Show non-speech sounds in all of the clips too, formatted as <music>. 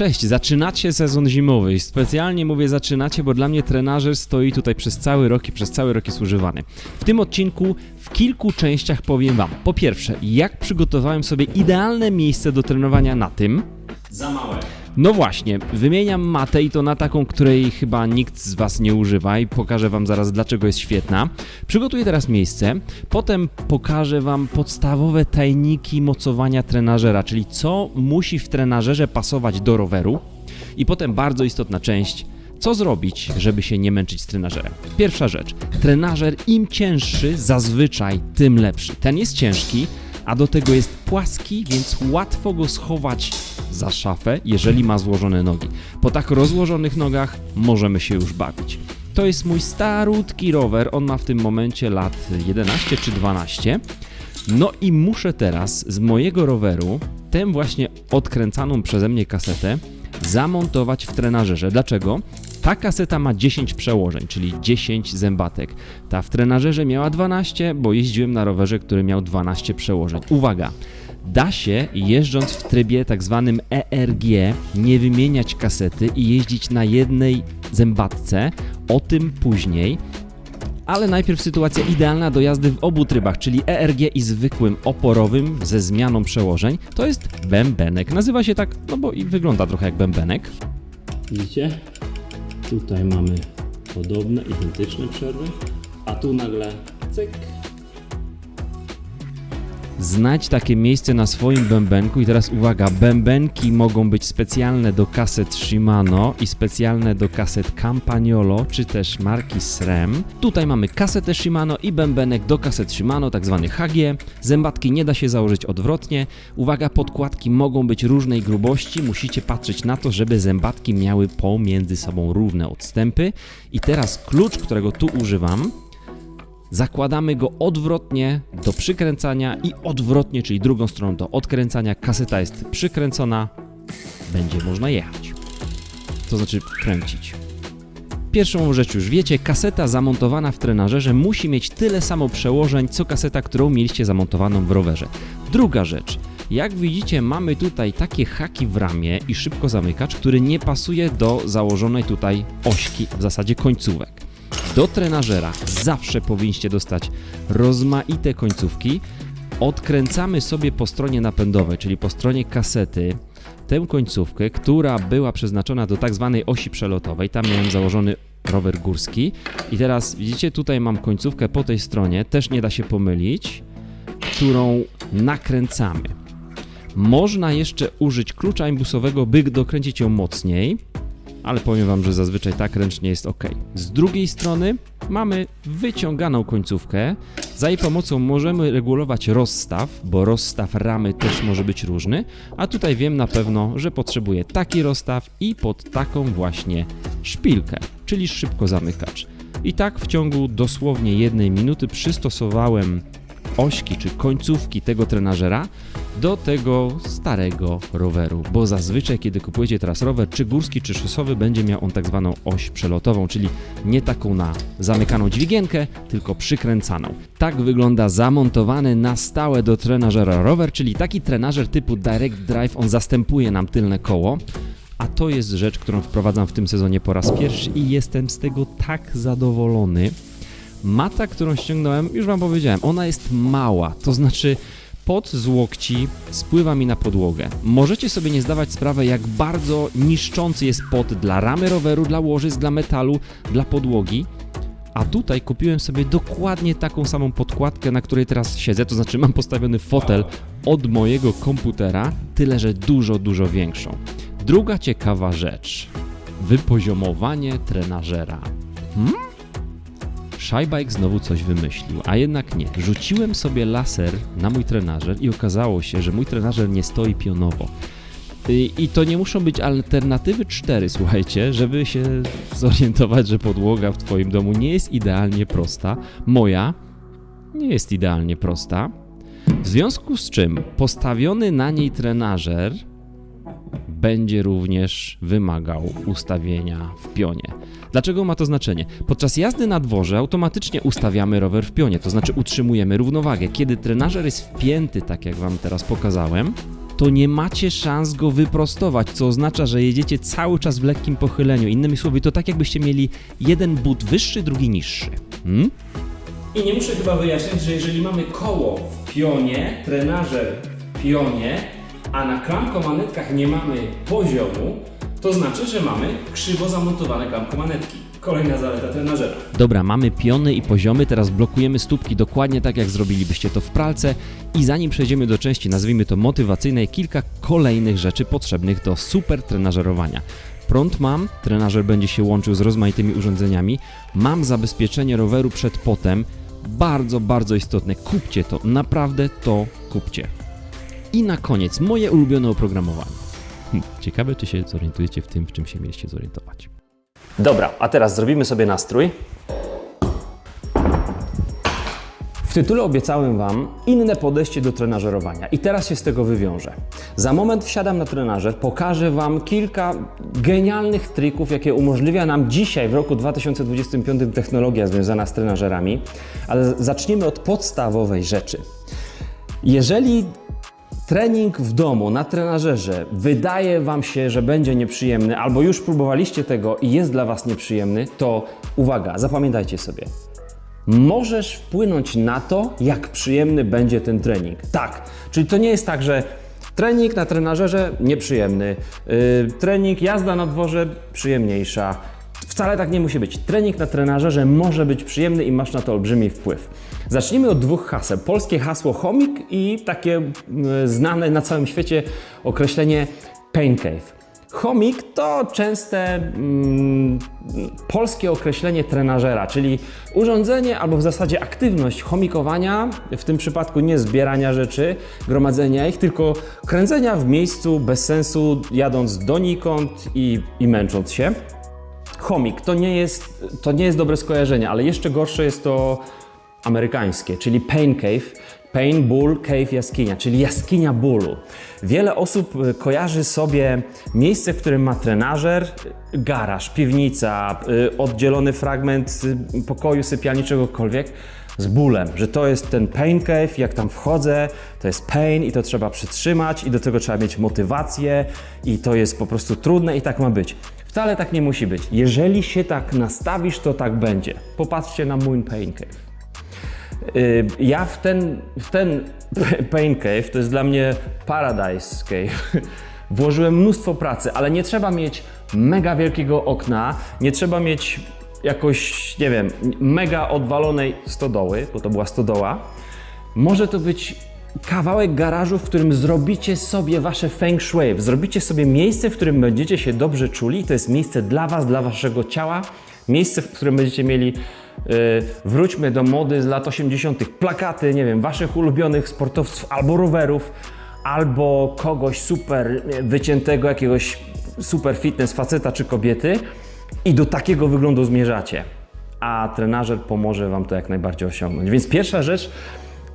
Cześć, zaczynacie sezon zimowy specjalnie mówię zaczynacie, bo dla mnie trenażer stoi tutaj przez cały rok i przez cały rok jest używany. W tym odcinku w kilku częściach powiem Wam, po pierwsze, jak przygotowałem sobie idealne miejsce do trenowania na tym, Za małe. No właśnie, wymieniam matę i to na taką, której chyba nikt z Was nie używa i pokażę Wam zaraz dlaczego jest świetna. Przygotuję teraz miejsce, potem pokażę Wam podstawowe tajniki mocowania trenażera, czyli co musi w trenażerze pasować do roweru i potem bardzo istotna część, co zrobić, żeby się nie męczyć z trenażerem. Pierwsza rzecz, trenażer im cięższy zazwyczaj tym lepszy. Ten jest ciężki, a do tego jest płaski, więc łatwo go schować za szafę, jeżeli ma złożone nogi. Po tak rozłożonych nogach możemy się już bawić. To jest mój starutki rower, on ma w tym momencie lat 11 czy 12. No i muszę teraz z mojego roweru tę właśnie odkręcaną przeze mnie kasetę zamontować w trenażerze. Dlaczego? Ta kaseta ma 10 przełożeń, czyli 10 zębatek. Ta w trenażerze miała 12, bo jeździłem na rowerze, który miał 12 przełożeń. Uwaga! Da się, jeżdżąc w trybie tak zwanym ERG, nie wymieniać kasety i jeździć na jednej zębatce. O tym później. Ale najpierw sytuacja idealna do jazdy w obu trybach, czyli ERG i zwykłym oporowym ze zmianą przełożeń. To jest bębenek. Nazywa się tak, no bo i wygląda trochę jak bębenek. Widzicie? Tutaj mamy podobne, identyczne przerwy, a tu nagle cyk. Znajdź takie miejsce na swoim bębenku i teraz uwaga, bębenki mogą być specjalne do kaset Shimano i specjalne do kaset Campagnolo, czy też marki SRAM. Tutaj mamy kasetę Shimano i bębenek do kaset Shimano, tak zwany HG. Zębatki nie da się założyć odwrotnie. Uwaga, podkładki mogą być różnej grubości, musicie patrzeć na to, żeby zębatki miały pomiędzy sobą równe odstępy. I teraz klucz, którego tu używam, Zakładamy go odwrotnie do przykręcania i odwrotnie, czyli drugą stroną do odkręcania. Kaseta jest przykręcona, będzie można jechać. To znaczy kręcić. Pierwszą rzecz już wiecie, kaseta zamontowana w trenażerze musi mieć tyle samo przełożeń, co kaseta, którą mieliście zamontowaną w rowerze. Druga rzecz, jak widzicie, mamy tutaj takie haki w ramię i szybko zamykacz, który nie pasuje do założonej tutaj ośki, w zasadzie końcówek. Do trenażera zawsze powinniście dostać rozmaite końcówki. Odkręcamy sobie po stronie napędowej, czyli po stronie kasety, tę końcówkę, która była przeznaczona do tak zwanej osi przelotowej. Tam miałem założony rower górski. I teraz widzicie, tutaj mam końcówkę po tej stronie, też nie da się pomylić, którą nakręcamy. Można jeszcze użyć klucza imbusowego, by dokręcić ją mocniej, ale powiem Wam, że zazwyczaj tak ręcznie jest ok. Z drugiej strony mamy wyciąganą końcówkę. Za jej pomocą możemy regulować rozstaw, bo rozstaw ramy też może być różny, a tutaj wiem na pewno, że potrzebuję taki rozstaw i pod taką właśnie szpilkę, czyli szybko zamykacz. I tak w ciągu dosłownie jednej minuty przystosowałem ośki czy końcówki tego trenażera do tego starego roweru, bo zazwyczaj kiedy kupujecie teraz rower, czy górski, czy szosowy, będzie miał on tak zwaną oś przelotową, czyli nie taką na zamykaną dźwigienkę, tylko przykręcaną. Tak wygląda zamontowany na stałe do trenażera rower, czyli taki trenażer typu Direct Drive, on zastępuje nam tylne koło, a to jest rzecz, którą wprowadzam w tym sezonie po raz pierwszy i jestem z tego tak zadowolony. Mata, którą ściągnąłem, już Wam powiedziałem, ona jest mała, to znaczy pod z łokci spływa mi na podłogę. Możecie sobie nie zdawać sprawy, jak bardzo niszczący jest pod dla ramy roweru, dla łożysk, dla metalu, dla podłogi. A tutaj kupiłem sobie dokładnie taką samą podkładkę, na której teraz siedzę, to znaczy mam postawiony fotel od mojego komputera, tyle że dużo, dużo większą. Druga ciekawa rzecz. Wypoziomowanie trenażera. Hmm? Shybike znowu coś wymyślił, a jednak nie. Rzuciłem sobie laser na mój trenażer i okazało się, że mój trenażer nie stoi pionowo. I, I to nie muszą być alternatywy 4, <laughs> słuchajcie, żeby się zorientować, że podłoga w Twoim domu nie jest idealnie prosta. Moja nie jest idealnie prosta. W związku z czym postawiony na niej trenażer będzie również wymagał ustawienia w pionie. Dlaczego ma to znaczenie? Podczas jazdy na dworze automatycznie ustawiamy rower w pionie, to znaczy utrzymujemy równowagę. Kiedy trenażer jest wpięty, tak jak Wam teraz pokazałem, to nie macie szans go wyprostować, co oznacza, że jedziecie cały czas w lekkim pochyleniu. Innymi słowy, to tak jakbyście mieli jeden but wyższy, drugi niższy. Hmm? I nie muszę chyba wyjaśniać, że jeżeli mamy koło w pionie, trenażer w pionie, a na klamkomanetkach nie mamy poziomu, to znaczy, że mamy krzywo zamontowane klamkomanetki. Kolejna zaleta trenażera. Dobra, mamy piony i poziomy, teraz blokujemy stópki dokładnie tak, jak zrobilibyście to w pralce. I zanim przejdziemy do części, nazwijmy to motywacyjnej, kilka kolejnych rzeczy potrzebnych do super trenażerowania. Prąd mam, trenażer będzie się łączył z rozmaitymi urządzeniami. Mam zabezpieczenie roweru przed potem. Bardzo, bardzo istotne. Kupcie to, naprawdę to kupcie. I na koniec, moje ulubione oprogramowanie. Hm, ciekawe, czy się zorientujecie w tym, w czym się mieliście zorientować. Dobra, a teraz zrobimy sobie nastrój. W tytule obiecałem Wam inne podejście do trenażerowania i teraz się z tego wywiążę. Za moment wsiadam na trenażer, pokażę Wam kilka genialnych trików, jakie umożliwia nam dzisiaj w roku 2025 technologia związana z trenażerami, ale zacznijmy od podstawowej rzeczy. Jeżeli trening w domu na trenażerze wydaje Wam się, że będzie nieprzyjemny, albo już próbowaliście tego i jest dla Was nieprzyjemny, to uwaga, zapamiętajcie sobie. Możesz wpłynąć na to, jak przyjemny będzie ten trening. Tak, czyli to nie jest tak, że trening na trenażerze nieprzyjemny, yy, trening jazda na dworze przyjemniejsza. Wcale tak nie musi być. Trening na trenażerze może być przyjemny i masz na to olbrzymi wpływ. Zacznijmy od dwóch haseł. Polskie hasło chomik i takie znane na całym świecie określenie pain cave. Chomik to częste mm, polskie określenie trenażera, czyli urządzenie albo w zasadzie aktywność chomikowania, w tym przypadku nie zbierania rzeczy, gromadzenia ich, tylko kręcenia w miejscu bez sensu, jadąc donikąd i, i męcząc się. Chomik to nie, jest, to nie jest dobre skojarzenie, ale jeszcze gorsze jest to amerykańskie, czyli pain cave. Pain, ból, cave, jaskinia, czyli jaskinia bólu. Wiele osób y, kojarzy sobie miejsce, w którym ma trenażer, garaż, piwnica, y, oddzielony fragment y, pokoju, sypialni, czegokolwiek z bólem, że to jest ten pain cave, jak tam wchodzę, to jest pain i to trzeba przytrzymać i do tego trzeba mieć motywację i to jest po prostu trudne i tak ma być. Wcale tak nie musi być. Jeżeli się tak nastawisz, to tak będzie. Popatrzcie na mój pain cave. Y, Ja w ten, w ten <laughs> Pain Cave, to jest dla mnie Paradise Cave, <laughs> włożyłem mnóstwo pracy, ale nie trzeba mieć mega wielkiego okna, nie trzeba mieć jakoś, nie wiem, mega odwalonej stodoły, bo to była stodoła. Może to być kawałek garażu, w którym zrobicie sobie wasze feng shui, zrobicie sobie miejsce, w którym będziecie się dobrze czuli. To jest miejsce dla was, dla waszego ciała, miejsce, w którym będziecie mieli wróćmy do mody z lat 80., plakaty, nie wiem, waszych ulubionych sportowców albo rowerów, albo kogoś super wyciętego, jakiegoś super fitness faceta czy kobiety i do takiego wyglądu zmierzacie. A trenażer pomoże wam to jak najbardziej osiągnąć. Więc pierwsza rzecz,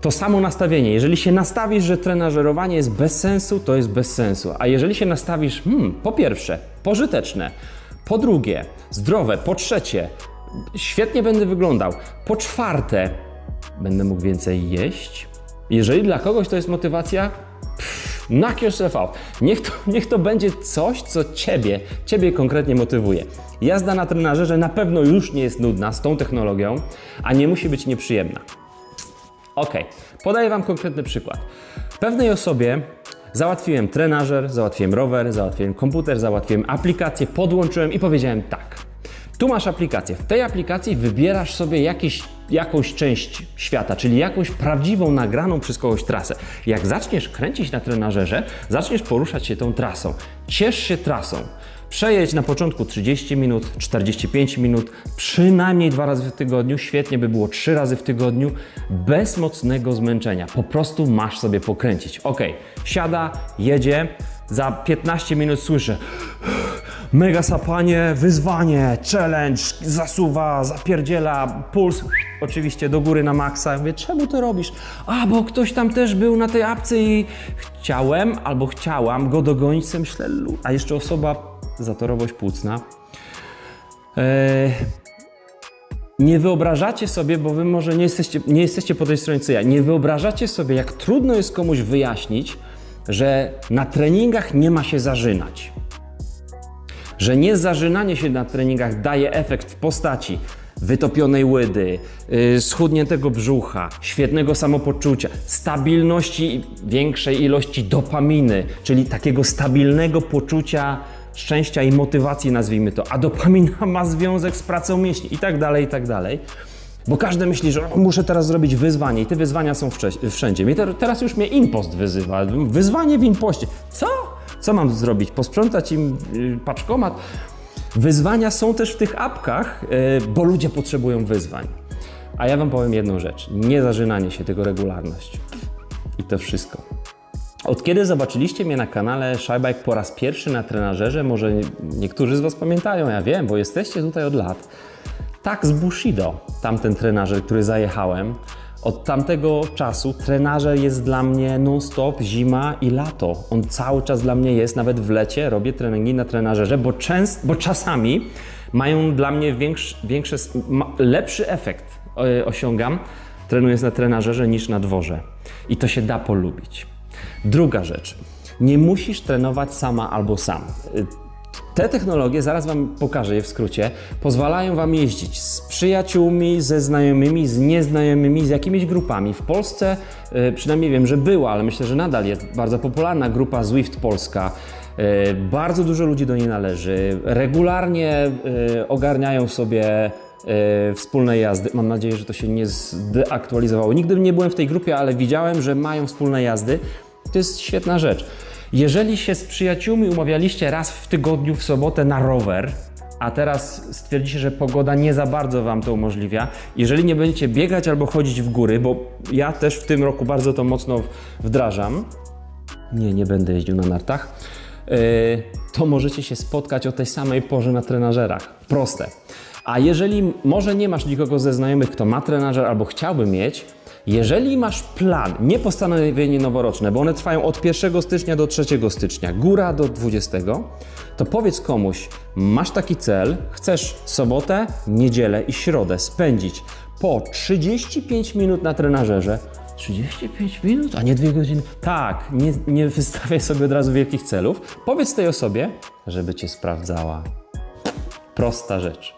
to samo nastawienie. Jeżeli się nastawisz, że trenażerowanie jest bez sensu, to jest bez sensu. A jeżeli się nastawisz, hmm, po pierwsze, pożyteczne, po drugie, zdrowe, po trzecie, świetnie będę wyglądał, po czwarte, będę mógł więcej jeść. Jeżeli dla kogoś to jest motywacja, pff, knock yourself out. Niech to, <laughs> niech to będzie coś, co ciebie, ciebie konkretnie motywuje. Jazda na trenażerze na pewno już nie jest nudna z tą technologią, a nie musi być nieprzyjemna. Ok, podaję Wam konkretny przykład. Pewnej osobie załatwiłem trenażer, załatwiłem rower, załatwiłem komputer, załatwiłem aplikację, podłączyłem i powiedziałem tak. Tu masz aplikację. W tej aplikacji wybierasz sobie jakiś, jakąś część świata, czyli jakąś prawdziwą, nagraną przez kogoś trasę. Jak zaczniesz kręcić na trenażerze, zaczniesz poruszać się tą trasą. Ciesz się trasą. Przejedź na początku 30 minut, 45 minut, przynajmniej dwa razy w tygodniu. Świetnie by było trzy razy w tygodniu, bez mocnego zmęczenia. Po prostu masz sobie pokręcić. Ok, siada, jedzie. Za 15 minut słyszę mega sapanie, wyzwanie, challenge, zasuwa, zapierdziela, puls. Oczywiście do góry na maksa. Ja Mówię, czemu to robisz? A, bo ktoś tam też był na tej apce i chciałem albo chciałam go dogonić, sobie myślę, a jeszcze osoba zatorowość płucna. Eee, nie wyobrażacie sobie, bo wy może nie jesteście, nie jesteście po tej stronie co ja, nie wyobrażacie sobie, jak trudno jest komuś wyjaśnić, że na treningach nie ma się zażynać. Że nie zażynanie się na treningach daje efekt w postaci wytopionej łydy, yy, schudniętego brzucha, świetnego samopoczucia, stabilności większej ilości dopaminy, czyli takiego stabilnego poczucia szczęścia i motywacji, nazwijmy to. A dopamina <laughs> ma związek z pracą mięśni i tak dalej, i tak dalej. Bo każdy myśli, że muszę teraz zrobić wyzwanie i te wyzwania są wszędzie. Mnie te, teraz już mnie impost wyzywa. Wyzwanie w impoście. Co? Co mam zrobić? Posprzątać im y, paczkomat? Wyzwania są też w tych apkach, y, bo ludzie potrzebują wyzwań. A ja Wam powiem jedną rzecz. Nie zażynanie się, tylko regularność. I to wszystko. Od kiedy zobaczyliście mnie na kanale Shybike po raz pierwszy na trenażerze, może niektórzy z Was pamiętają, ja wiem, bo jesteście tutaj od lat. Tak z Bushido, tamten trenażer, który zajechałem. Od tamtego czasu trenażer jest dla mnie non-stop zima i lato. On cały czas dla mnie jest, nawet w lecie robię treningi na trenażerze, bo, częst, bo czasami mają dla mnie większy, większy, lepszy efekt e, osiągam trenując na trenażerze niż na dworze. I to się da polubić. Druga rzecz. Nie musisz trenować sama albo sam. Te technologie, zaraz Wam pokażę je w skrócie, pozwalają Wam jeździć z przyjaciółmi, ze znajomymi, z nieznajomymi, z jakimiś grupami. W Polsce y, przynajmniej wiem, że była, ale myślę, że nadal jest bardzo popularna grupa Zwift Polska. Y, Bardzo dużo ludzi do niej należy. Regularnie y, ogarniają sobie wspólne jazdy. Mam nadzieję, że to się nie zdeaktualizowało. Nigdy nie byłem w tej grupie, ale widziałem, że mają wspólne jazdy. To jest świetna rzecz. Jeżeli się z przyjaciółmi umawialiście raz w tygodniu w sobotę na rower, a teraz stwierdzicie, że pogoda nie za bardzo Wam to umożliwia, jeżeli nie będziecie biegać albo chodzić w góry, bo ja też w tym roku bardzo to mocno wdrażam, nie, nie będę jeździł na nartach, yy, to możecie się spotkać o tej samej porze na trenażerach. Proste. A jeżeli może nie masz nikogo ze znajomych, kto ma trenażer albo chciałby mieć, jeżeli masz plan, nie postanowienie noworoczne, bo one trwają od 1 stycznia do 3 stycznia, góra do 20, to powiedz komuś, masz taki cel, chcesz sobotę, niedzielę i środę spędzić po 35 minut na trenażerze, 35 minut, a nie 2 godziny. Tak, nie, nie wystawiaj sobie od razu wielkich celów. Powiedz tej osobie, żeby cię sprawdzała. Prosta rzecz.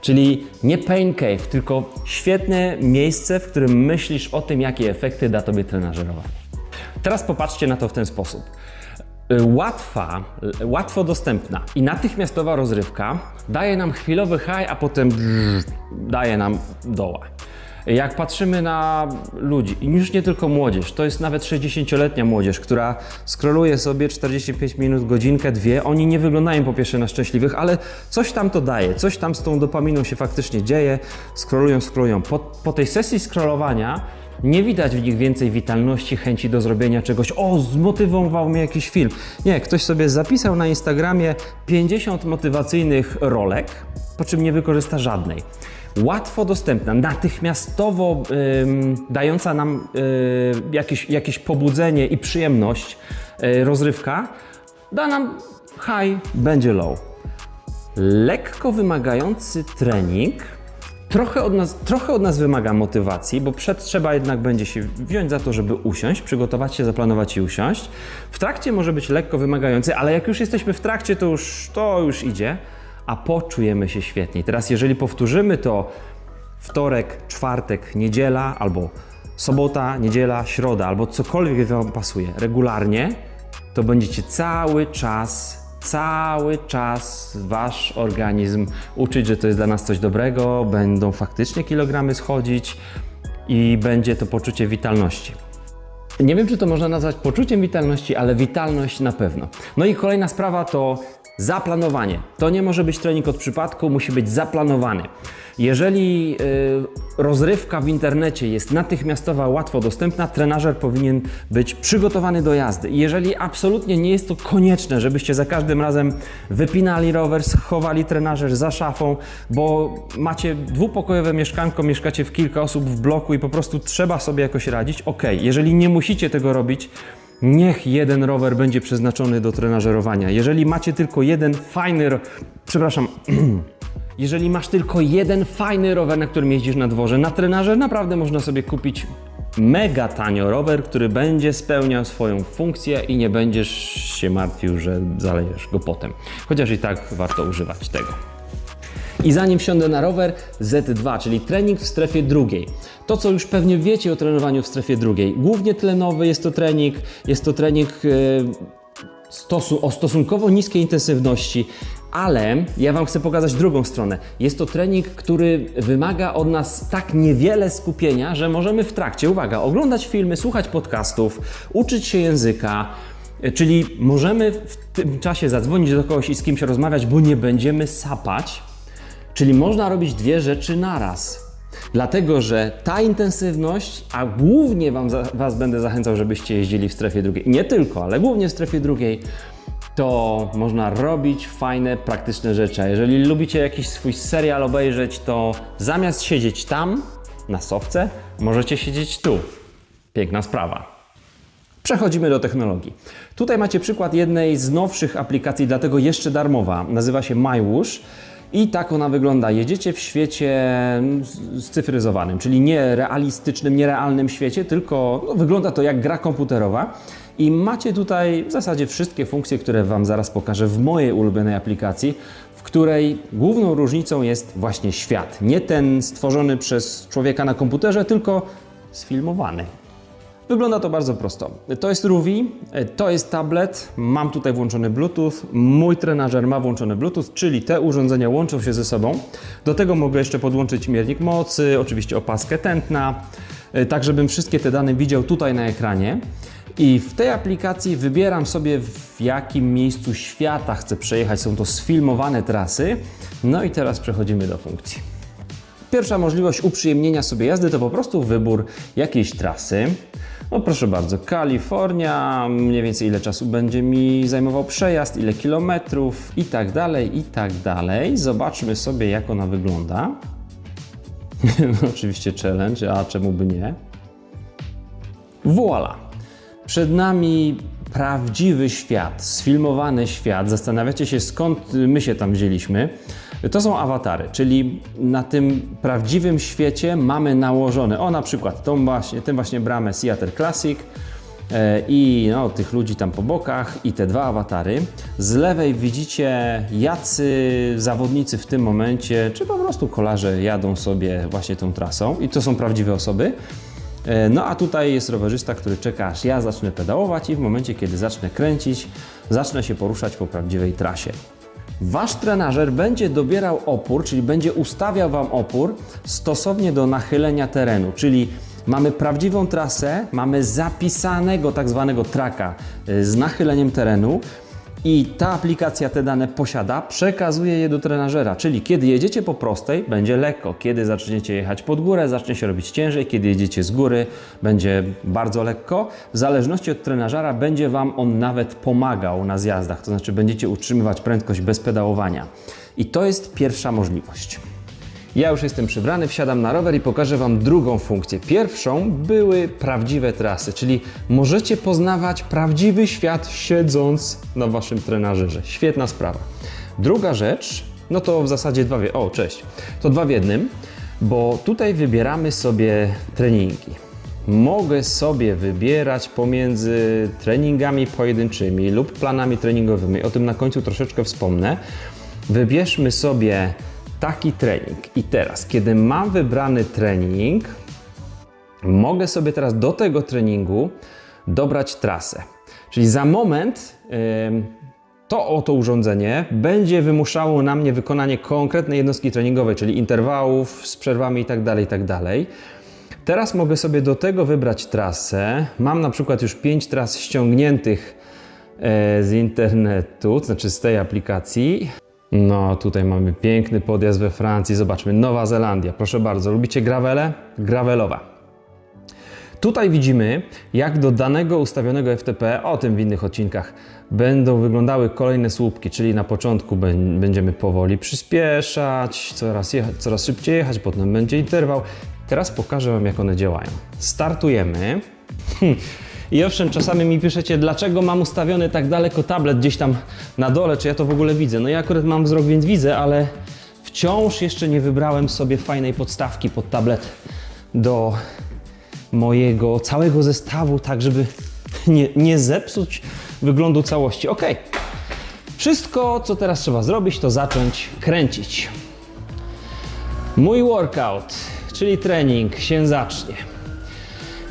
Czyli nie pain cave, tylko świetne miejsce, w którym myślisz o tym, jakie efekty da tobie trenażerowanie. Teraz popatrzcie na to w ten sposób. Łatwa, łatwo dostępna i natychmiastowa rozrywka daje nam chwilowy high, a potem brrr, daje nam doła. Jak patrzymy na ludzi, i już nie tylko młodzież, to jest nawet 60-letnia młodzież, która skroluje sobie 45 minut, godzinkę, dwie. Oni nie wyglądają po pierwsze na szczęśliwych, ale coś tam to daje, coś tam z tą dopaminą się faktycznie dzieje. Skrolują, skrolują. Po, po tej sesji scrollowania nie widać w nich więcej witalności, chęci do zrobienia czegoś. O, zmotywował mnie jakiś film. Nie, ktoś sobie zapisał na Instagramie 50 motywacyjnych rolek, po czym nie wykorzysta żadnej. Łatwo dostępna, natychmiastowo dająca nam y, jakieś, jakieś pobudzenie i przyjemność, y, rozrywka, da nam high, będzie low. Lekko wymagający trening trochę od, nas, trochę od nas wymaga motywacji, bo przed trzeba jednak będzie się wziąć za to, żeby usiąść, przygotować się, zaplanować i usiąść. W trakcie może być lekko wymagający, ale jak już jesteśmy w trakcie, to już, to już idzie, a poczujemy się świetnie. Teraz jeżeli powtórzymy to wtorek, czwartek, niedziela albo sobota, niedziela, środa albo cokolwiek Wam pasuje regularnie, to będziecie cały czas, cały czas Wasz organizm uczyć, że to jest dla nas coś dobrego, będą faktycznie kilogramy schodzić i będzie to poczucie witalności. Nie wiem, czy to można nazwać poczuciem witalności, ale witalność na pewno. No i kolejna sprawa to zaplanowanie. To nie może być trening od przypadku, musi być zaplanowany. Jeżeli y, rozrywka w internecie jest natychmiastowa, łatwo dostępna, trenażer powinien być przygotowany do jazdy. Jeżeli absolutnie nie jest to konieczne, żebyście za każdym razem wypinali rower, schowali trenażer za szafą, bo macie dwupokojowe mieszkanko, mieszkacie w kilka osób w bloku i po prostu trzeba sobie jakoś radzić, ok. Jeżeli nie musicie tego robić, Niech jeden rower będzie przeznaczony do trenażerowania. Jeżeli macie tylko jeden fajny, przepraszam, <clears throat> jeżeli masz tylko jeden fajny rower, na którym jeździsz na dworze, na trenażer naprawdę można sobie kupić mega tanio rower, który będzie spełniał swoją funkcję i nie będziesz się martwił, że zalejesz go potem. Chociaż i tak warto używać tego. I zanim wsiądę na rower, Z2, czyli trening w strefie drugiej. To, co już pewnie wiecie o trenowaniu w strefie drugiej. Głównie tlenowy jest to trening, jest to trening e, stosu, o stosunkowo niskiej intensywności, ale ja Wam chcę pokazać drugą stronę. Jest to trening, który wymaga od nas tak niewiele skupienia, że możemy w trakcie, uwaga, oglądać filmy, słuchać podcastów, uczyć się języka, e, Czyli możemy w tym czasie zadzwonić do kogoś i z kimś rozmawiać, bo nie będziemy sapać. Czyli można robić dwie rzeczy naraz. Dlatego, że ta intensywność, a głównie wam, Was będę zachęcał, żebyście jeździli w strefie drugiej, nie tylko, ale głównie w strefie drugiej, to można robić fajne, praktyczne rzeczy. A jeżeli lubicie jakiś swój serial obejrzeć, to zamiast siedzieć tam, na sowce, możecie siedzieć tu. Piękna sprawa. Przechodzimy do technologii. Tutaj macie przykład jednej z nowszych aplikacji, dlatego jeszcze darmowa. Nazywa się MyWush. I tak ona wygląda. Jedziecie w świecie z- scyfryzowanym, czyli nie realistycznym, nierealnym świecie, tylko no, wygląda to jak gra komputerowa. I macie tutaj w zasadzie wszystkie funkcje, które Wam zaraz pokażę w mojej ulubionej aplikacji, w której główną różnicą jest właśnie świat. Nie ten stworzony przez człowieka na komputerze, tylko sfilmowany. Wygląda to bardzo prosto. To jest Ruvi, to jest tablet, mam tutaj włączony Bluetooth, mój trenażer ma włączony Bluetooth, czyli te urządzenia łączą się ze sobą. Do tego mogę jeszcze podłączyć miernik mocy, oczywiście opaskę tętna, e, tak żebym wszystkie te dane widział tutaj na ekranie. I w tej aplikacji wybieram sobie w jakim miejscu świata chcę przejechać, są to sfilmowane trasy. No i teraz przechodzimy do funkcji. Pierwsza możliwość uprzyjemnienia sobie jazdy to po prostu wybór jakiejś trasy. No proszę bardzo, Kalifornia, mniej więcej ile czasu będzie mi zajmował przejazd, ile kilometrów i tak dalej, i tak dalej. Zobaczmy sobie jak ona wygląda. No, <laughs> oczywiście challenge, a czemu by nie? Voila! Przed nami prawdziwy świat, sfilmowany świat. Zastanawiacie się, skąd my się tam wzięliśmy. To są awatary, czyli na tym prawdziwym świecie mamy nałożone, o na przykład tą właśnie, tym właśnie bramę Seattle Classic e, i no, tych ludzi tam po bokach i te dwa awatary. Z lewej widzicie, jacy zawodnicy w tym momencie, czy po prostu kolarze jadą sobie właśnie tą trasą i to są prawdziwe osoby. E, No a tutaj jest rowerzysta, który czeka aż ja zacznę pedałować i w momencie, kiedy zacznę kręcić, zacznę się poruszać po prawdziwej trasie. Wasz trenażer będzie dobierał opór, czyli będzie ustawiał Wam opór stosownie do nachylenia terenu, czyli mamy prawdziwą trasę, mamy zapisanego tak zwanego traka y, z nachyleniem terenu i ta aplikacja te dane posiada, przekazuje je do trenażera, czyli kiedy jedziecie po prostej, będzie lekko, kiedy zaczniecie jechać pod górę, zacznie się robić ciężej, kiedy jedziecie z góry, będzie bardzo lekko. W zależności od trenażera będzie Wam on nawet pomagał na zjazdach, to znaczy będziecie utrzymywać prędkość bez pedałowania. I to jest pierwsza możliwość. Ja już jestem przybrany, wsiadam na rower i pokażę Wam drugą funkcję. Pierwszą były prawdziwe trasy, czyli możecie poznawać prawdziwy świat siedząc na Waszym trenażerze. Świetna sprawa. Druga rzecz, no to w zasadzie dwa w... O, cześć. To dwa w jednym, bo tutaj wybieramy sobie treningi. Mogę sobie wybierać pomiędzy treningami pojedynczymi lub planami treningowymi. O tym na końcu troszeczkę wspomnę. Wybierzmy sobie taki trening. I teraz, kiedy mam wybrany trening, mogę sobie teraz do tego treningu dobrać trasę. Czyli za moment to oto urządzenie będzie wymuszało na mnie wykonanie konkretnej jednostki treningowej, czyli interwałów z przerwami itd. itd. Teraz mogę sobie do tego wybrać trasę. Mam na przykład już 5 tras ściągniętych e, z internetu, znaczy z tej aplikacji. No, tutaj mamy piękny podjazd we Francji. Zobaczmy, Nowa Zelandia. Proszę bardzo, lubicie gravele? Gravelowa. Tutaj widzimy, jak do danego ustawionego FTP, o tym w innych odcinkach, będą wyglądały kolejne słupki, czyli na początku bę- będziemy powoli przyspieszać, coraz, jechać, coraz szybciej jechać, potem będzie interwał. Teraz pokażę Wam, jak one działają. Startujemy. I owszem, czasami mi piszecie, dlaczego mam ustawiony tak daleko tablet gdzieś tam na dole, czy ja to w ogóle widzę. No ja akurat mam wzrok, więc widzę, ale wciąż jeszcze nie wybrałem sobie fajnej podstawki pod tablet do mojego całego zestawu, tak żeby <laughs> nie, nie zepsuć wyglądu całości. Ok. Wszystko, co teraz trzeba zrobić, to zacząć kręcić. Mój workout, czyli trening, się zacznie.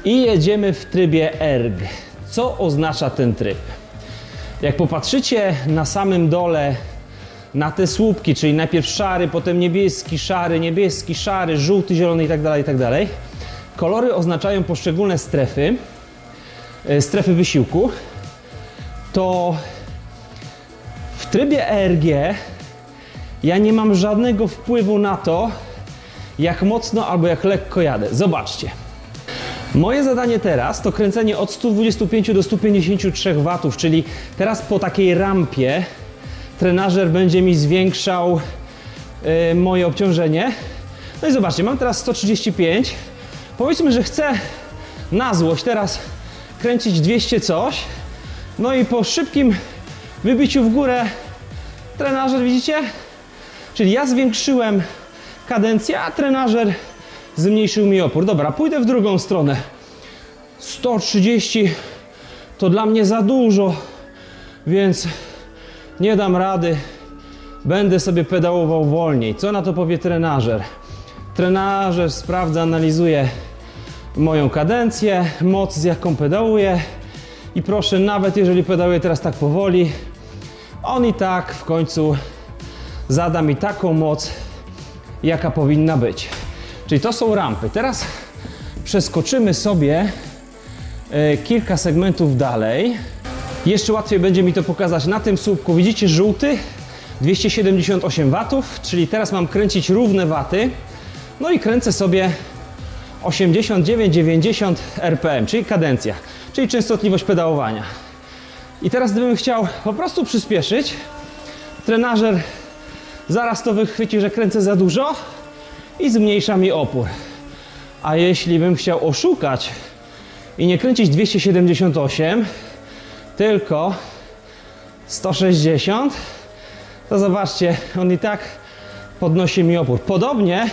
I jedziemy w trybie erg. Co oznacza ten tryb? Jak popatrzycie na samym dole na te słupki, czyli najpierw szary, potem niebieski, szary, niebieski, szary, żółty, zielony itd., itd. Kolory oznaczają poszczególne strefy, e, strefy wysiłku. To w trybie ERG ja nie mam żadnego wpływu na to, jak mocno albo jak lekko jadę. Zobaczcie. Moje zadanie teraz to kręcenie od 125 do 153 W, czyli teraz po takiej rampie trenażer będzie mi zwiększał y, moje obciążenie. No i zobaczcie, mam teraz 135. Powiedzmy, że chcę na złość teraz kręcić 200 coś. No i po szybkim wybiciu w górę trenażer, widzicie? Czyli ja zwiększyłem kadencję, a trenażer zmniejszył mi opór. Dobra, pójdę w drugą stronę. 130 to dla mnie za dużo, więc nie dam rady. Będę sobie pedałował wolniej. Co na to powie trenażer? Trenażer sprawdza, analizuje moją kadencję, moc z jaką pedałuję i proszę, nawet jeżeli pedałuję teraz tak powoli, on i tak w końcu zada mi taką moc, jaka powinna być. Czyli to są rampy. Teraz przeskoczymy sobie e, kilka segmentów dalej. Jeszcze łatwiej będzie mi to pokazać na tym słupku. Widzicie żółty? 278 watów, czyli teraz mam kręcić równe waty. No i kręcę sobie 89-90 RPM, czyli kadencja, czyli częstotliwość pedałowania. I teraz gdybym chciał po prostu przyspieszyć, trenażer zaraz to wychwyci, że kręcę za dużo i zmniejsza mi opór. A jeśli bym chciał oszukać i nie kręcić 278, tylko 160, to zobaczcie, on i tak podnosi mi opór. Podobnie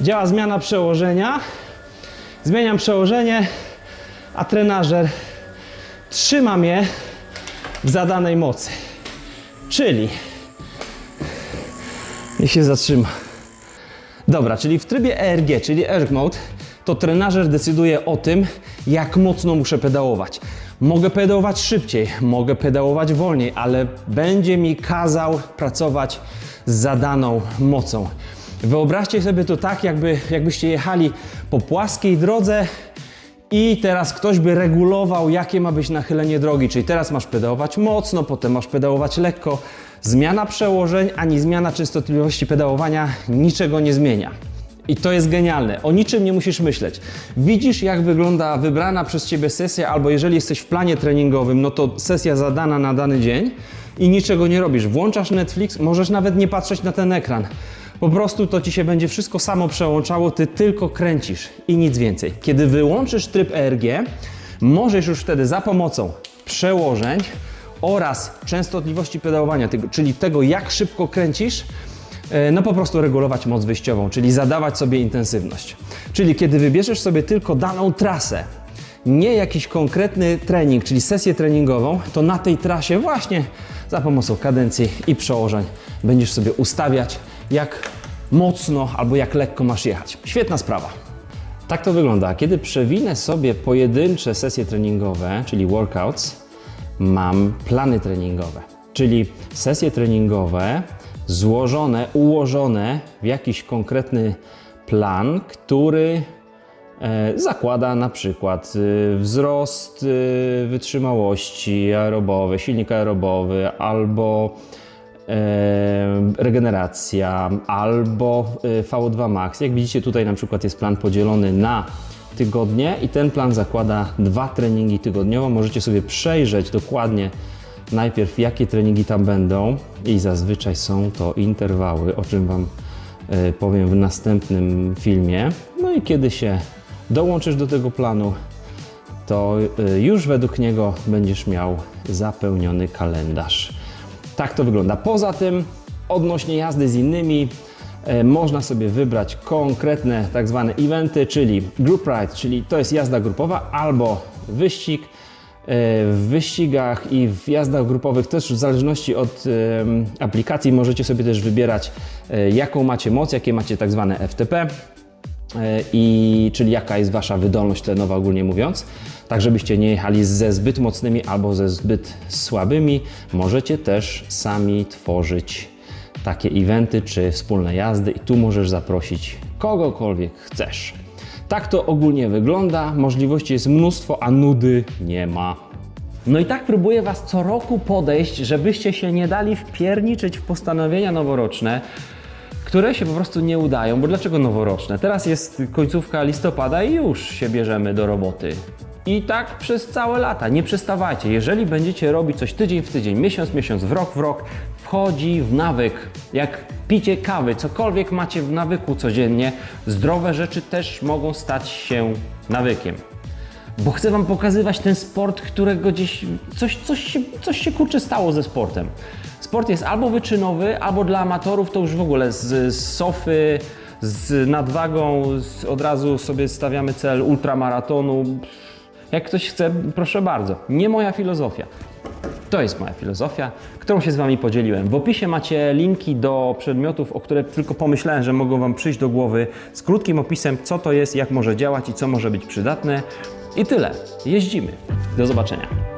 działa zmiana przełożenia. Zmieniam przełożenie, a trenażer trzyma mnie w zadanej mocy. Czyli niech się zatrzyma. Dobra, czyli w trybie ERG, czyli Erg Mode, to trenażer decyduje o tym, jak mocno muszę pedałować. Mogę pedałować szybciej, mogę pedałować wolniej, ale będzie mi kazał pracować z zadaną mocą. Wyobraźcie sobie to tak, jakby, jakbyście jechali po płaskiej drodze i teraz ktoś by regulował, jakie ma być nachylenie drogi. Czyli teraz masz pedałować mocno, potem masz pedałować lekko. Zmiana przełożeń ani zmiana częstotliwości pedałowania niczego nie zmienia. I to jest genialne. O niczym nie musisz myśleć. Widzisz, jak wygląda wybrana przez Ciebie sesja, albo jeżeli jesteś w planie treningowym, no to sesja zadana na dany dzień i niczego nie robisz. Włączasz Netflix, możesz nawet nie patrzeć na ten ekran. Po prostu to Ci się będzie wszystko samo przełączało, Ty tylko kręcisz i nic więcej. Kiedy wyłączysz tryb ERG, możesz już wtedy za pomocą przełożeń oraz częstotliwości pedałowania, czyli tego, jak szybko kręcisz, e, no po prostu regulować moc wyjściową, czyli zadawać sobie intensywność. Czyli kiedy wybierzesz sobie tylko daną trasę, nie jakiś konkretny trening, czyli sesję treningową, to na tej trasie właśnie za pomocą kadencji i przełożeń będziesz sobie ustawiać, jak mocno albo jak lekko masz jechać. Świetna sprawa. Tak to wygląda. Kiedy przewinę sobie pojedyncze sesje treningowe, czyli workouts, mam plany treningowe, czyli sesje treningowe złożone, ułożone w jakiś konkretny plan, który e, zakłada na przykład y, wzrost y, wytrzymałości aerobowej, silnik aerobowy albo e, regeneracja albo e, VO2 Max. Jak widzicie tutaj na przykład jest plan podzielony na tygodnie i ten plan zakłada dwa treningi tygodniowo. Możecie sobie przejrzeć dokładnie najpierw jakie treningi tam będą i zazwyczaj są to interwały, o czym Wam e, powiem w następnym filmie. No i kiedy się dołączysz do tego planu, to y, już według niego będziesz miał zapełniony kalendarz. Tak to wygląda. Poza tym, odnośnie jazdy z innymi, e, można sobie wybrać konkretne tak zwane eventy, czyli group ride, czyli to jest jazda grupowa albo wyścig. E, W wyścigach i w jazdach grupowych też w zależności od aplikacji możecie sobie też wybierać e, jaką macie moc, jakie macie tak zwane FTP i czyli jaka jest wasza wydolność tlenowa ogólnie mówiąc. Tak żebyście nie jechali ze zbyt mocnymi albo ze zbyt słabymi, możecie też sami tworzyć takie eventy czy wspólne jazdy i tu możesz zaprosić kogokolwiek chcesz. Tak to ogólnie wygląda, możliwości jest mnóstwo, a nudy nie ma. No i tak próbuję Was co roku podejść, żebyście się nie dali wpierniczyć w postanowienia noworoczne, które się po prostu nie udają. Bo dlaczego noworoczne? Teraz jest końcówka listopada i już się bierzemy do roboty. I tak przez całe lata. Nie przestawajcie. Jeżeli będziecie robić coś tydzień w tydzień, miesiąc miesiąc, w rok w rok, wchodzi w nawyk. Jak picie kawy, cokolwiek macie w nawyku codziennie, zdrowe rzeczy też mogą stać się nawykiem bo chcę Wam pokazywać ten sport, którego gdzieś coś, coś, się, coś się kurczę stało ze sportem. Sport jest albo wyczynowy, albo dla amatorów to już w ogóle z, z sofy, z nadwagą, z, od razu sobie stawiamy cel ultramaratonu. Jak ktoś chce, proszę bardzo. Nie moja filozofia. To jest moja filozofia, którą się z Wami podzieliłem. W opisie macie linki do przedmiotów, o które tylko pomyślałem, że mogą Wam przyjść do głowy, z krótkim opisem, co to jest, jak może działać i co może być przydatne. I tyle. Jeździmy. Do zobaczenia.